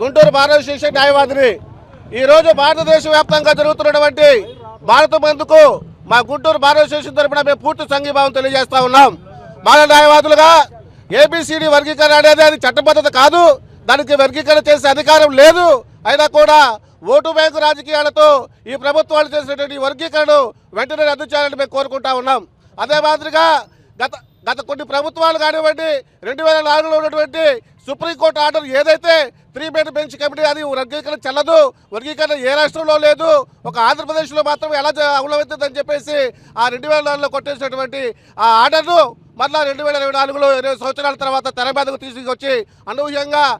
గుంటూరు భారత శిక్ష న్యాయవాదిని. ఈరోజు భారతదేశ వ్యాప్తంగా జరుగుతున్నటువంటి భారత బంద్కు మా గుంటూరు భారత శిక్ష తరఫున మేము పూర్తి సంఘీభావం తెలియజేస్తా ఉన్నాం. మాల న్యాయవాదులుగా ఏబిసిడి వర్గీకరణ అనేది అది చట్టబద్ధత కాదు. దానికి వర్గీకరణ చేసే అధికారం లేదు. అయినా కూడా ఓటు బ్యాంకు రాజకీయాలతో ఈ ప్రభుత్వాలు చేసినటువంటి వర్గీకరణ వర్గీకరణను వెంటనే రద్దు చేయాలని మేము కోరుకుంటా ఉన్నాం. అదే మాదిరిగా గత గత కొన్ని ప్రభుత్వాలు కానివ్వండి రెండు వేల నాలుగులో ఉన్నటువంటి సుప్రీంకోర్టు ఆర్డర్ ఏదైతే త్రీ బెడ్ బెంచ్ కమిటీ అది వర్గీకరణ చెల్లదు. వర్గీకరణ ఏ రాష్ట్రంలో లేదు. ఒక ఆంధ్రప్రదేశ్లో మాత్రం ఎలా జ- చెప్పేసి ఆ రెండు వేల నాలుగులో కొట్టేసినటువంటి ఆ ఆర్డర్ను మళ్ళా రెండు వేల ఇరవై నాలుగులో ఇరవై సంవత్సరాల తర్వాత తెర మీదకు తీసుకొచ్చి అనూహ్యంగా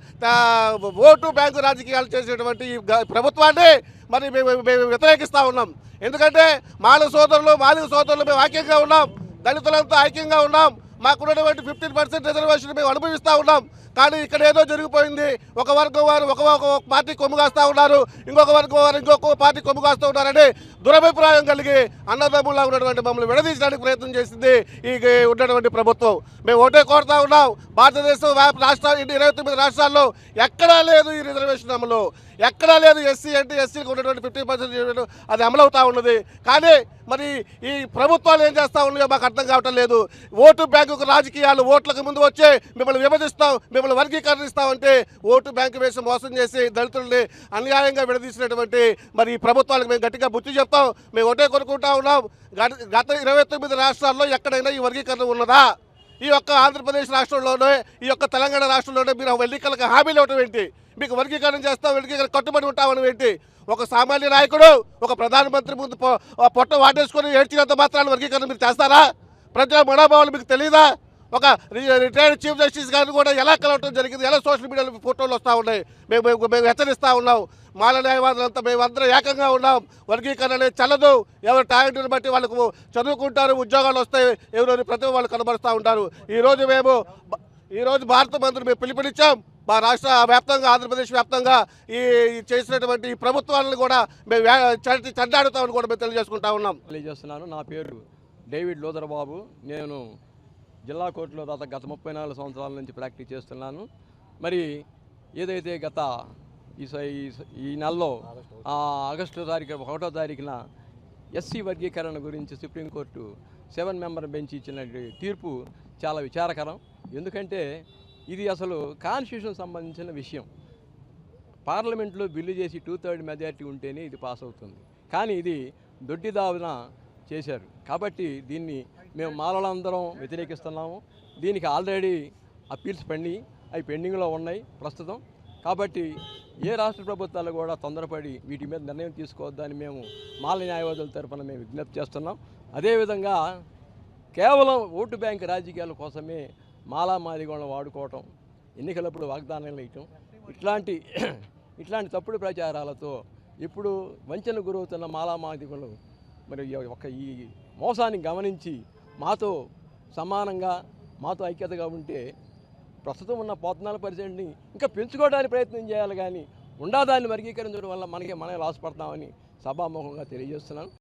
ఓటు బ్యాంకు రాజకీయాలు చేసేటువంటి ఈ ప్రభుత్వాన్ని మరి మేము మేము వ్యతిరేకిస్తూ ఉన్నాం. ఎందుకంటే మాల సోదరులు మాలిక సోదరులు మేము ఐక్యంగా ఉన్నాం. దళితులంతా ఐక్యంగా ఉన్నాం. మాకున్నటువంటి ఫిఫ్టీన్ పర్సెంట్ రిజర్వేషన్ మేము అనుభవిస్తూ ఉన్నాం. కానీ ఇక్కడ ఏదో జరిగిపోయింది. ఒక వర్గం వారు ఒక ఒక పార్టీ కొమ్ము కాస్తూ ఉన్నారు. ఇంకొక వర్గం వారు ఇంకొక పార్టీ కొమ్ము కాస్తూ ఉన్నారని దురభిప్రాయం కలిగి అన్నదమ్ములా ఉన్నటువంటి మమ్మల్ని విడదీయడానికి ప్రయత్నం చేసింది ఈ ఉన్నటువంటి ప్రభుత్వం. మేము ఒకటే కోరుతా ఉన్నాం. భారతదేశం రాష్ట్రాలు ఇరవై తొమ్మిది రాష్ట్రాల్లో ఎక్కడా లేదు ఈ రిజర్వేషన్ అమలు. ఎక్కడా లేదు ఎస్సీ అంటే ఎస్సీకి ఉన్నటువంటి ఫిఫ్టీ పర్సెంట్ అది అమలవుతూ ఉన్నది. కానీ మరి ఈ ప్రభుత్వాలు ఏం చేస్తా ఉన్నాయో మాకు అర్థం కావటం లేదు. ఓటు బ్యాంకుకు రాజకీయాలు ఓట్లకు ముందు వచ్చే మిమ్మల్ని విభజిస్తాం మిమ్మల్ని వర్గీకరణిస్తామంటే ఓటు బ్యాంకు వేసి మోసం చేసి దళితుల్ని అన్యాయంగా విడదీసినటువంటి మరి ఈ ప్రభుత్వాలకు మేము గట్టిగా బుద్ధి చెప్తాం. మేము ఒకటే కొనుక్కుంటా ఉన్నాం. గత- గత ఇరవై తొమ్మిది రాష్ట్రాల్లో ఎక్కడైనా ఈ వర్గీకరణ ఉన్నదా? ఈ యొక్క ఆంధ్రప్రదేశ్ రాష్ట్రంలోనే ఈ యొక్క తెలంగాణ రాష్ట్రంలోనే మీరు ఎన్నికలకు హామీలు ఇవ్వటం ఏంటి? మీకు వర్గీకరణ చేస్తాం వర్గీకరణ కట్టుబడి ఉంటామని ఏంటి? ఒక సామాన్య నాయకుడు ఒక ప్రధానమంత్రి ముందు పొట్ట వాటేసుకొని ఏడ్చినంత మాత్రాన్ని వర్గీకరణ మీరు చేస్తారా? ప్రజల మనోభావాలు మీకు తెలియదా ఒక రి- రిటైర్డ్ చీఫ్ జస్టిస్ గారిని కూడా ఎలా కలవటం జరిగింది? ఎలా సోషల్ మీడియాలో ఫోటోలు వస్తూ ఉన్నాయి? మేము మేము- హెచ్చరిస్తూ ఉన్నాం. మాల న్యాయవాదులంతా మేము అందరం ఏకంగా ఉన్నాం. వర్గీకరణ అనేది చల్లదు. ఎవరు టాలెంట్ని బట్టి వాళ్ళకు చదువుకుంటారు ఉద్యోగాలు వస్తాయి. ఎవరు ప్రతిభ వాళ్ళు కనబరుస్తూ ఉంటారు. ఈరోజు మేము ఈరోజు భారత మంత్రులు మేము పిలుపునిచ్చాం. మా రాష్ట్ర వ్యాప్తంగా ఆంధ్రప్రదేశ్ వ్యాప్తంగా ఈ చేసినటువంటి ఈ ప్రభుత్వాలను కూడా మేము వ్యా- చెడ్డ- కూడా మేము తెలియజేసుకుంటా ఉన్నాం. తెలియజేస్తున్నాను. నా పేరు డేవిడ్ లోదర్ బాబు నేను జిల్లా కోర్టులో దాత గత ముప్పై నాలుగు సంవత్సరాల నుంచి ప్రాక్టీస్ చేస్తున్నాను. మరి ఏదైతే గత ఈ ఈ ఈ నెలలో ఆగస్టు తారీఖు ఒకటో తారీఖున ఎస్సీ వర్గీకరణ గురించి సుప్రీంకోర్టు సెవెన్ మెంబర్ బెంచ్ ఇచ్చిన తీర్పు చాలా విచారకరం. ఎందుకంటే ఇది అసలు కాన్స్టిట్యూషన్ సంబంధించిన విషయం. పార్లమెంట్లో బిల్లు చేసి టూ థర్డ్ మెజారిటీ ఉంటేనే ఇది పాస్ అవుతుంది. కానీ ఇది దొడ్డిదావున చేశారు. కాబట్టి దీన్ని మేము మాలలందరం వ్యతిరేకిస్తున్నాము. దీనికి ఆల్రెడీ అప్పీల్స్ పెండి అవి పెండింగ్లో ఉన్నాయి ప్రస్తుతం. కాబట్టి ఏ రాష్ట్ర ప్రభుత్వాలు కూడా తొందరపడి వీటి మీద నిర్ణయం తీసుకోవద్దని మేము మాల న్యాయవాదుల తరఫున మేము విజ్ఞప్తి చేస్తున్నాం. అదేవిధంగా కేవలం ఓటు బ్యాంక్ రాజకీయాల కోసమే మాలా మాదిగోళ్ళని వాడుకోవటం ఎన్నికలప్పుడు వాగ్దానాలు ఇవ్వటం ఇట్లాంటి ఇట్లాంటి తప్పుడు ప్రచారాలతో ఇప్పుడు వంచన గురవుతున్న మాలా మాదిగలు మరి ఒక ఈ మోసాన్ని గమనించి మాతో సమానంగా మాతో ఐక్యతగా ఉంటే ప్రస్తుతం ఉన్న పోతనాల పర్సెంట్ని ఇంకా పెంచుకోవడానికి ప్రయత్నం చేయాలి కానీ ఉండాదాన్ని వర్గీకరించడం వల్ల మనకి మనమే లాస్ పడతామని సభాముఖంగా తెలియజేస్తున్నాను.